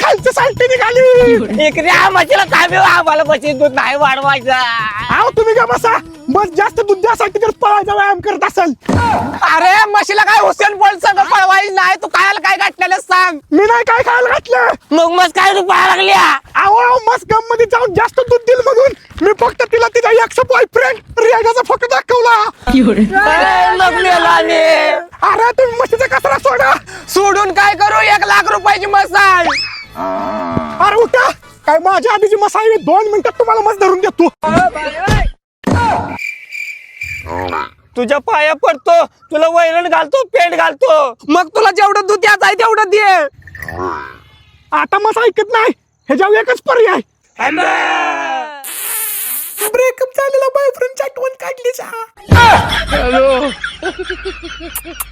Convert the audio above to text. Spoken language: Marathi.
खालचं सालटी निघाली इकडे काय बी आम्हाला दूध नाही वाढवायचं. आहो तुम्ही का बसा बस जास्त तर पळायचा व्यायाम करत असेल अरे म्हशीला काय हुसेन बोल सगळं पळवायचं नाही तू काय काय घातलेलं सांग मी नाही काय खायला घातलं मग मग काय तू पाया लागल्या आहो मस्त गममध्ये जाऊन जास्त दूध दिल म्हणून. मी फक्त तिला तिचा एकशे बॉयफ्रेंड रियाजाचा फक्त दाखवला. मग मेलो. सोडून काय करू? एक लाख रुपयाची मसाज अरे उठा. काय माझ्या आधीची मसाई मी दोन मिनिटात तुम्हाला मस्त धरून देतो. तुझ्या पाया पडतो. तुला वैरण घालतो पेंट घालतो. मग तुला जेवढं दूध द्यायचं आहे तेवढं दे. आता मसा ऐकत नाही. ह्याच्यावर एकच पर्याय. ब्रेकअप झालेला बॉयफ्रेंड आठवण काढली